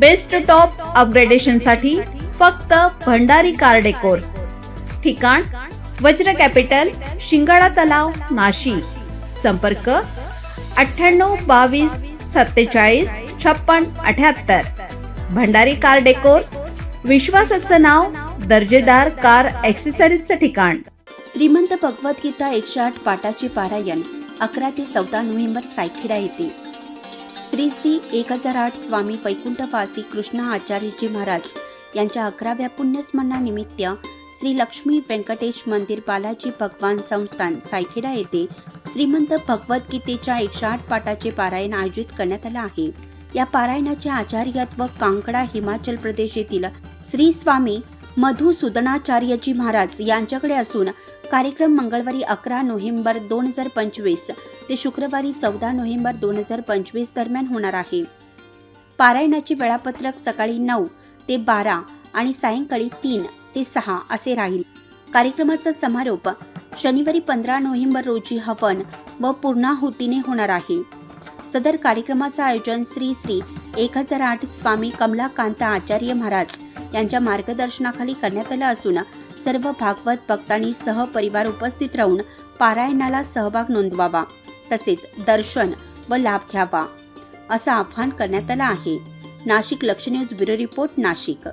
Best top अपग्रेडेशनसाठी फक्त Bhandari car decors ठिकाण वज्र capital शिंगाडा तलाव नाशिक. संपर्क अठ्ठ्याण्णव बावीस सत्तेचाळीस छप्पन अठ्याहत्तर. भंडारी कार डेकोर्स विश्वासाचं नाव दर्जेदार कार ॲक्सेसरीजचं ठिकाण. श्रीमंत भगवद्गीता एकशे आठ पाठाचे पारायण अकरा ते चौदा नोव्हेंबर सायखेडा येथे. श्री श्री एक हजार आठ स्वामी वैकुंठवासी कृष्ण आचार्यजी महाराज यांच्या अकराव्या पुण्यस्मरणानिमित्त श्री लक्ष्मी व्यंकटेश मंदिर बालाजी भगवान संस्थान सायखेडा येथे श्रीमंत भगवद्गीतेच्या एकशे आठ पाठाचे पारायण आयोजित करण्यात आलं आहे. या पारायणाचे आचार्यत्व कांकडा हिमाचल प्रदेश येथील श्री स्वामी मधुसूदनाचार्यजी महाराज यांच्याकडे असून कार्यक्रम मंगळवारी अकरा नोव्हेंबर दोन हजार पंचवीस ते शुक्रवारी चौदा नोव्हेंबर दोन हजार पंचवीस दरम्यान होणार आहे. पारायणाचे वेळापत्रक सकाळी नऊ ते बारा आणि सायंकाळी तीन ते सहा असे राहील. कार्यक्रमाचा समारोप शनिवारी पंधरा नोव्हेंबर रोजी हवन व पूर्णाहुतीने होणार आहे. सदर कार्यक्रमाचं आयोजन श्री श्री एक हजार आठ स्वामी कमलाकांत आचार्य महाराज यांच्या मार्गदर्शनाखाली करण्यात आलं असून सर्व भागवत भक्तांनी सहपरिवार उपस्थित राहून पारायणाला सहभाग नोंदवावा तसेच दर्शन व लाभ घ्यावा असं आवाहन करण्यात आलं आहे. नाशिक लक्ष न्यूज ब्युरो रिपोर्ट नाशिक.